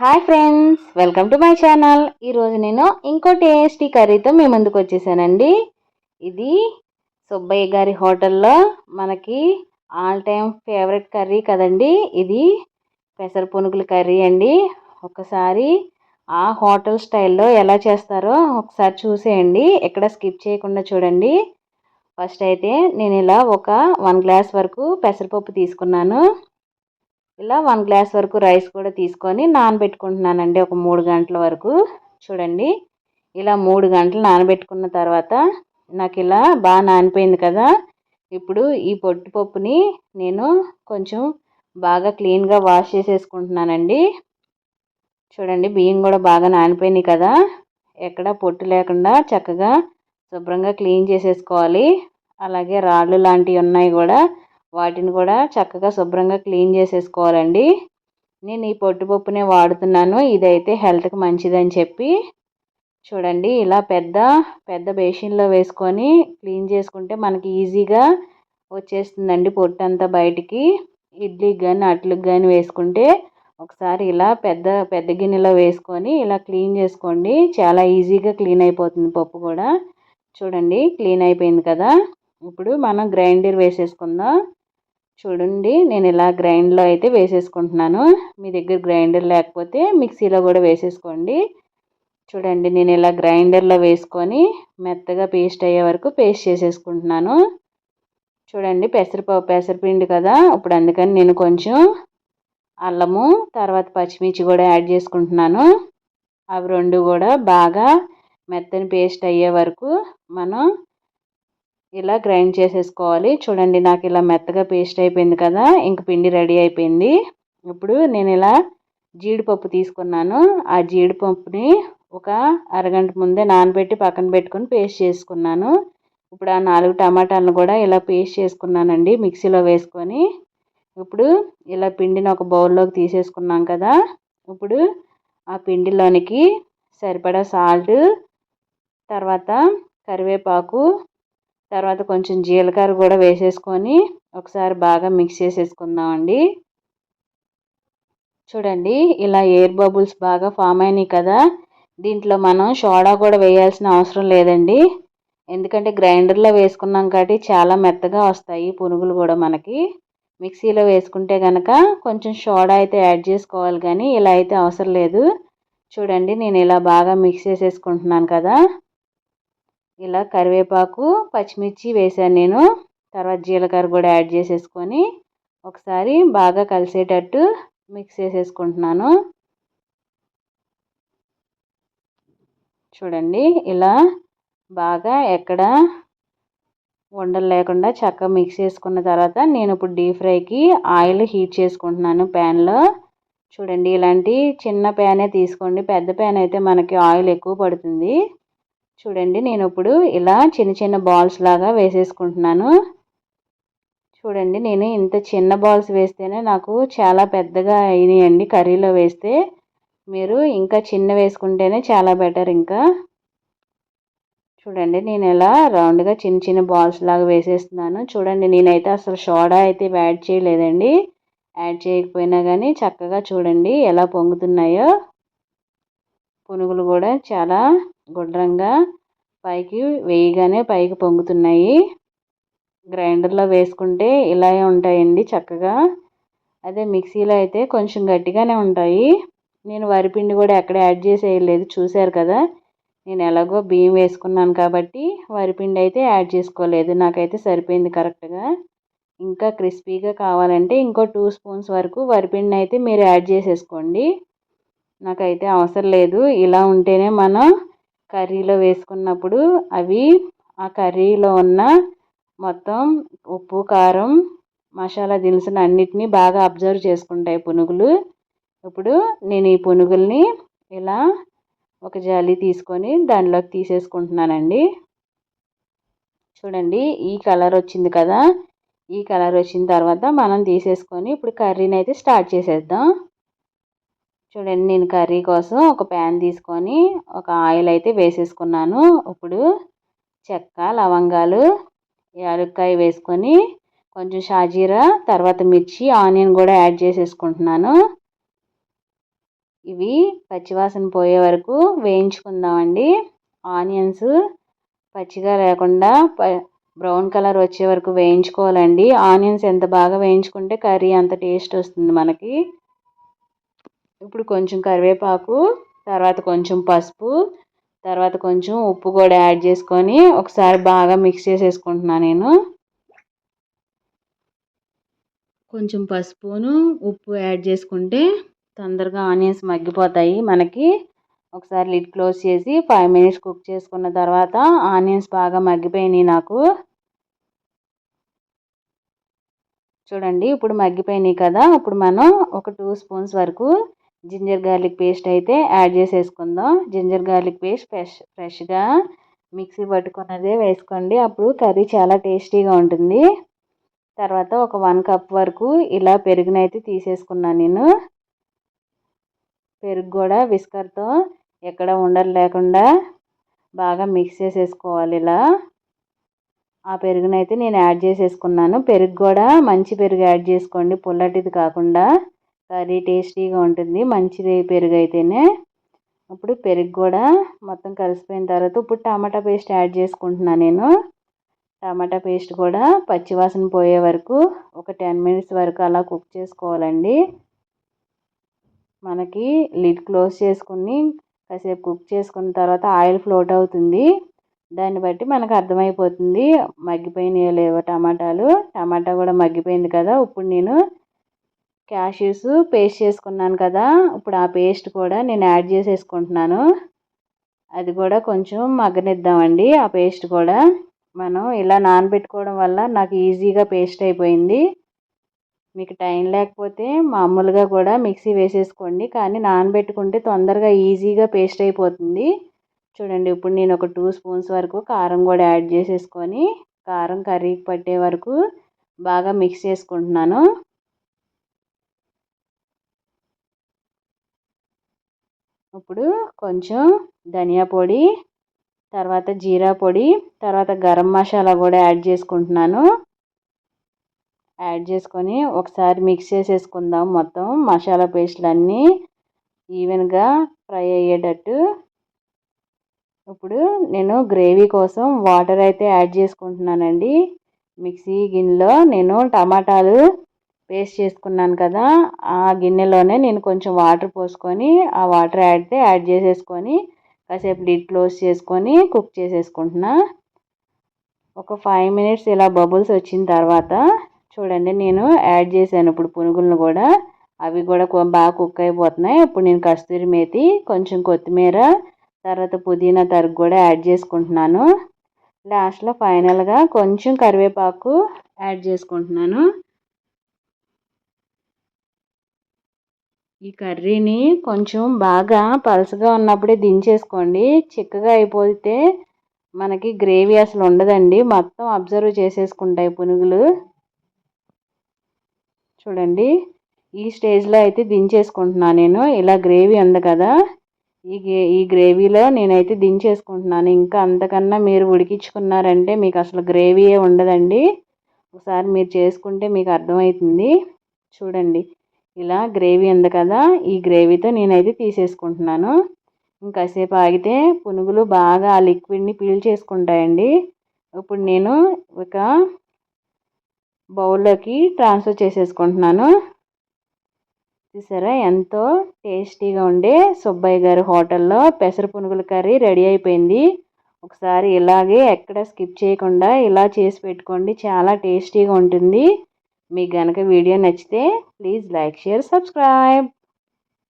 Hi friends welcome to my channel. ఈరోజు నేను ఇంకో టేస్టీ కర్రీతో మీ ముందుకు వచ్చేసానండి. ఇది సుబ్బయ్య గారి హోటల్లో మనకి ఆల్ టైమ్ ఫేవరెట్ కర్రీ కదండి. ఇది పెసర పునుగుల కర్రీ అండి. ఒకసారి ఆ హోటల్ స్టైల్లో ఎలా చేస్తారో ఒకసారి చూసేయండి. ఎక్కడ స్కిప్ చేయకుండా చూడండి. ఫస్ట్ అయితే నేను ఇలా ఒక వన్ గ్లాస్ వరకు పెసరపప్పు తీసుకున్నాను. ఇలా వన్ గ్లాస్ వరకు రైస్ కూడా తీసుకొని నానబెట్టుకుంటున్నానండి ఒక మూడు గంటల వరకు. చూడండి ఇలా మూడు గంటలు నానబెట్టుకున్న తర్వాత నాకు ఇలా బాగా నానిపోయింది కదా. ఇప్పుడు ఈ పొట్టుపప్పుని నేను కొంచెం బాగా క్లీన్గా వాష్ చేసేసుకుంటున్నానండి. చూడండి బియ్యం కూడా బాగా నానిపోయినాయి కదా. ఎక్కడ పొట్టు లేకుండా చక్కగా శుభ్రంగా క్లీన్ చేసేసుకోవాలి. అలాగే రాళ్ళు లాంటివి ఉన్నాయి కూడా వాటిని కూడా చక్కగా శుభ్రంగా క్లీన్ చేసేసుకోవాలండి. నేను ఈ పొట్టుపప్పునే వాడుతున్నాను. ఇదైతే హెల్త్కి మంచిదని చెప్పి చూడండి ఇలా పెద్ద పెద్ద బేసిన్లో వేసుకొని క్లీన్ చేసుకుంటే మనకి ఈజీగా వచ్చేస్తుందండి పొట్టు అంతా బయటికి. ఇడ్లీకి కానీ అట్లకి కానీ వేసుకుంటే ఒకసారి ఇలా పెద్ద పెద్ద గిన్నెలో వేసుకొని ఇలా క్లీన్ చేసుకోండి. చాలా ఈజీగా క్లీన్ అయిపోతుంది పప్పు కూడా. చూడండి క్లీన్ అయిపోయింది కదా. ఇప్పుడు మనం గ్రైండర్ వేసేసుకుందాం. చూడండి నేను ఇలా గ్రైండ్లో అయితే వేసేసుకుంటున్నాను. మీ దగ్గర గ్రైండర్ లేకపోతే మిక్సీలో కూడా వేసేసుకోండి. చూడండి నేను ఇలా గ్రైండర్లో వేసుకొని మెత్తగా పేస్ట్ అయ్యే వరకు పేస్ట్ చేసేసుకుంటున్నాను. చూడండి పెసరపప్పు పెసరపిండి కదా ఇప్పుడు అందుకని నేను కొంచెం అల్లము తర్వాత పచ్చిమిర్చి కూడా యాడ్ చేసుకుంటున్నాను. అవి రెండు కూడా బాగా మెత్తని పేస్ట్ అయ్యే వరకు మనం ఇలా గ్రైండ్ చేసేసుకోవాలి. చూడండి నాకు ఇలా మెత్తగా పేస్ట్ అయిపోయింది కదా ఇంక పిండి రెడీ అయిపోయింది. ఇప్పుడు నేను ఇలా జీడిపప్పు తీసుకున్నాను. ఆ జీడిపప్పుని ఒక అరగంట ముందే నానబెట్టి పక్కన పెట్టుకొని పేస్ట్ చేసుకున్నాను. ఇప్పుడు ఆ నాలుగు టమాటాలను కూడా ఇలా పేస్ట్ చేసుకున్నానండి మిక్సీలో వేసుకొని. ఇప్పుడు ఇలా పిండిని ఒక బౌల్లోకి తీసేసుకున్నాం కదా ఇప్పుడు ఆ పిండిలోనికి సరిపడా సాల్ట్ తర్వాత కరివేపాకు తర్వాత కొంచెం జీలకర్ర కూడా వేసేసుకొని ఒకసారి బాగా మిక్స్ చేసేసుకుందామండి. చూడండి ఇలా ఎయిర్ బబుల్స్ బాగా ఫామ్ అయినాయి కదా. దీంట్లో మనం సోడా కూడా వేయాల్సిన అవసరం లేదండి. ఎందుకంటే గ్రైండర్లో వేసుకున్నాం కాబట్టి చాలా మెత్తగా వస్తాయి పునుగులు కూడా మనకి. మిక్సీలో వేసుకుంటే కనుక కొంచెం సోడా అయితే యాడ్ చేసుకోవాలి కానీ ఇలా అయితే అవసరం లేదు. చూడండి నేను ఇలా బాగా మిక్స్ చేసేసుకుంటున్నాను కదా. ఇలా కరివేపాకు పచ్చిమిర్చి వేసాను నేను. తర్వాత జీలకర్ర కూడా యాడ్ చేసేసుకొని ఒకసారి బాగా కలిసేటట్టు మిక్స్ చేసేసుకుంటున్నాను. చూడండి ఇలా బాగా ఎక్కడ ఉండలు లేకుండా చక్కగా మిక్స్ చేసుకున్న తర్వాత నేను ఇప్పుడు డీప్ ఫ్రైకి ఆయిల్ హీట్ చేసుకుంటున్నాను ప్యాన్లో. చూడండి ఇలాంటి చిన్న ప్యానే తీసుకోండి. పెద్ద ప్యాన్ అయితే మనకి ఆయిల్ ఎక్కువ పడుతుంది. చూడండి నేను ఇప్పుడు ఇలా చిన్న చిన్న బాల్స్ లాగా వేసేసుకుంటున్నాను. చూడండి నేను ఇంత చిన్న బాల్స్ వేస్తేనే నాకు చాలా పెద్దగా అయినాయండి కర్రీలో వేస్తే. మీరు ఇంకా చిన్న వేసుకుంటేనే చాలా బెటర్ ఇంకా. చూడండి నేను ఇలా రౌండ్గా చిన్న చిన్న బాల్స్ లాగా వేసేస్తున్నాను. చూడండి నేనైతే అసలు సోడా అయితే యాడ్ చేయలేదండి. యాడ్ చేయకపోయినా కానీ చక్కగా చూడండి ఎలా పొంగుతున్నాయో. పునుగులు కూడా చాలా గుండ్రంగా పైకి వేయగానే పైకి పొంగుతున్నాయి. గ్రైండర్లో వేసుకుంటే ఇలాగే ఉంటాయండి చక్కగా. అదే మిక్సీలో అయితే కొంచెం గట్టిగానే ఉంటాయి. నేను వరిపిండి కూడా ఎక్కడ యాడ్ చేసేయలేదు చూశారు కదా. నేను ఎలాగో బియ్యం వేసుకున్నాను కాబట్టి వరిపిండి అయితే యాడ్ చేసుకోలేదు. నాకైతే సరిపోయింది కరెక్ట్గా. ఇంకా క్రిస్పీగా కావాలంటే ఇంకో టూ స్పూన్స్ వరకు వరిపిండి అయితే మీరు యాడ్ చేసేసుకోండి. నాకైతే అవసరం లేదు. ఇలా ఉంటేనే మనం కర్రీలో వేసుకున్నప్పుడు అవి ఆ కర్రీలో ఉన్న మొత్తం ఉప్పు కారం మసాలా దినుసులు అన్నిటినీ బాగా అబ్జర్వ్ చేసుకుంటాయి పునుగులు. ఇప్పుడు నేను ఈ పునుగుల్ని ఇలా ఒక జాలి తీసుకొని దానిలోకి తీసేసుకుంటున్నానండి. చూడండి ఈ కలర్ వచ్చింది కదా. ఈ కలర్ వచ్చిన తర్వాత మనం తీసేసుకొని ఇప్పుడు కర్రీని అయితే స్టార్ట్ చేసేద్దాం. చూడండి నేను కర్రీ కోసం ఒక ప్యాన్ తీసుకొని ఒక ఆయిల్ అయితే వేసేసుకున్నాను. ఇప్పుడు చెక్క లవంగాలు యాలక్కాయ వేసుకొని కొంచెం షాజీరా తర్వాత మిర్చి ఆనియన్ కూడా యాడ్ చేసేసుకుంటున్నాను. ఇవి పచ్చివాసన పోయే వరకు వేయించుకుందామండి. ఆనియన్స్ పచ్చిగా లేకుండా బ్రౌన్ కలర్ వచ్చే వరకు వేయించుకోవాలండి. ఆనియన్స్ ఎంత బాగా వేయించుకుంటే కర్రీ అంత టేస్ట్ వస్తుంది మనకి. ఇప్పుడు కొంచెం కరివేపాకు తర్వాత కొంచెం పసుపు తర్వాత కొంచెం ఉప్పు కూడా యాడ్ చేసుకొని ఒకసారి బాగా మిక్స్ చేసేసుకుంటున్నాను నేను. కొంచెం పసుపును ఉప్పు యాడ్ చేసుకుంటే తొందరగా ఆనియన్స్ మగ్గిపోతాయి. మనకి ఒకసారి లిడ్ క్లోజ్ చేసి ఫైవ్ మినిట్స్ కుక్ చేసుకున్న తర్వాత ఆనియన్స్ బాగా మగ్గిపోయినాయి నాకు. చూడండి ఇప్పుడు మగ్గిపోయినాయి కదా ఇప్పుడు మనం ఒక టూ స్పూన్స్ వరకు జింజర్ గార్లిక్ పేస్ట్ అయితే యాడ్ చేసేసుకుందాం. జింజర్ గార్లిక్ పేస్ట్ ఫ్రెష్ ఫ్రెష్గా మిక్సీ పట్టుకున్నదే వేసుకోండి. అప్పుడు కర్రీ చాలా టేస్టీగా ఉంటుంది. తర్వాత ఒక వన్ కప్ వరకు ఇలా పెరుగునైతే తీసేసుకున్నాను నేను. పెరుగు కూడా విస్కర్తో ఎక్కడ ఉండలు లేకుండా బాగా మిక్స్ చేసేసుకోవాలి ఇలా. ఆ పెరుగునైతే నేను యాడ్ చేసేసుకున్నాను. పెరుగు కూడా మంచి పెరుగు యాడ్ చేసుకోండి. పుల్లటిది కాకుండా. కర్రీ టేస్టీగా ఉంటుంది. మంచిది పెరుగు అయితేనే ఇప్పుడు పెరుగు కూడా మొత్తం కలిసిపోయిన తర్వాత ఇప్పుడు టమాటా పేస్ట్ యాడ్ చేసుకుంటున్నాను నేను. టమాటా పేస్ట్ కూడా పచ్చివాసన పోయే వరకు ఒక టెన్ మినిట్స్ వరకు అలా కుక్ చేసుకోవాలండి. మనకి లిడ్ క్లోజ్ చేసుకుని కాసేపు కుక్ చేసుకున్న తర్వాత ఆయిల్ ఫ్లోట్ అవుతుంది. దాన్ని బట్టి మనకు అర్థమైపోతుంది. మగ్గిపోయినాయో లేవో టమాటాలు. టమాటా కూడా మగ్గిపోయింది కదా. ఇప్పుడు నేను క్యాష్యూస్ పేస్ట్ చేసుకున్నాను కదా ఇప్పుడు ఆ పేస్ట్ కూడా నేను యాడ్ చేసేసుకుంటున్నాను. అది కూడా కొంచెం మగ్గనిద్దామండి. ఆ పేస్ట్ కూడా మనం ఇలా నానబెట్టుకోవడం వల్ల నాకు ఈజీగా పేస్ట్ అయిపోయింది. మీకు టైం లేకపోతే మామూలుగా కూడా మిక్సీ వేసేసుకోండి కానీ నానబెట్టుకుంటే తొందరగా ఈజీగా పేస్ట్ అయిపోతుంది. చూడండి ఇప్పుడు నేను ఒక టూ స్పూన్స్ వరకు కారం కూడా యాడ్ చేసేసుకొని కారం కర్రీకి పట్టే వరకు బాగా మిక్స్ చేసుకుంటున్నాను. ఇప్పుడు కొంచెం ధనియా పొడి తర్వాత జీరా పొడి తర్వాత గరం మసాలా కూడా యాడ్ చేసుకుంటున్నాను. యాడ్ చేసుకొని ఒకసారి మిక్స్ చేసేసుకుందాం మొత్తం మసాలా పేస్ట్లు అన్నీ ఈవెన్గా ఫ్రై అయ్యేటట్టు. ఇప్పుడు నేను గ్రేవీ కోసం వాటర్ అయితే యాడ్ చేసుకుంటున్నానండి. మిక్సీ గిన్నెలో నేను టమాటాలు పేస్ట్ చేసుకున్నాను కదా ఆ గిన్నెలోనే నేను కొంచెం వాటర్ పోసుకొని ఆ వాటర్ యాడ్ యాడ్ చేసేసుకొని కాసేపు లిడ్ క్లోజ్ చేసుకొని కుక్ చేసేసుకుంటున్నా. ఒక ఫైవ్ మినిట్స్ ఇలా బబుల్స్ వచ్చిన తర్వాత చూడండి నేను యాడ్ చేశాను ఇప్పుడు పునుగులను కూడా. అవి కూడా బాగా కుక్ అయిపోతున్నాయి. ఇప్పుడు నేను కస్తూరి మేతి కొంచెం కొత్తిమీర తర్వాత పుదీనా తరుగు కూడా యాడ్ చేసుకుంటున్నాను. లాస్ట్లో ఫైనల్గా కొంచెం కరివేపాకు యాడ్ చేసుకుంటున్నాను. ఈ కర్రీని కొంచెం బాగా పలసగా ఉన్నప్పుడే దించేసుకోండి. చిక్కగా అయిపోతే మనకి గ్రేవీ అసలు ఉండదండి. మొత్తం అబ్జర్వ్ చేసేసుకుంటాయి పునుగులు. చూడండి. ఈ స్టేజ్లో అయితే దించేసుకుంటున్నాను నేను. ఇలా గ్రేవీ ఉంది కదా. ఈ ఈ గ్రేవీలో నేనైతే దించేసుకుంటున్నాను. ఇంకా అంతకన్నా మీరు ఉడికించుకున్నారంటే మీకు అసలు గ్రేవీయే ఉండదండి. ఒకసారి మీరు చేసుకుంటే మీకు అర్థమవుతుంది. చూడండి. ఇలా గ్రేవీ ఉంది కదా ఈ గ్రేవీతో నేనైతే తీసేసుకుంటున్నాను. ఇంకాసేపు ఆగితే పునుగులు బాగా ఆ లిక్విడ్ని పీల్ చేసుకుంటాయండి. ఇప్పుడు నేను ఒక బౌల్లోకి ట్రాన్స్ఫర్ చేసేసుకుంటున్నాను. చూసారా ఎంతో టేస్టీగా ఉండే సుబ్బయ్య గారి హోటల్లో పెసర పునుగుల కర్రీ రెడీ అయిపోయింది. ఒకసారి ఇలాగే ఎక్కడ స్కిప్ చేయకుండా ఇలా చేసి పెట్టుకోండి చాలా టేస్టీగా ఉంటుంది. మీకు కనుక వీడియో నచ్చితే ప్లీజ్ లైక్ షేర్ సబ్స్క్రైబ్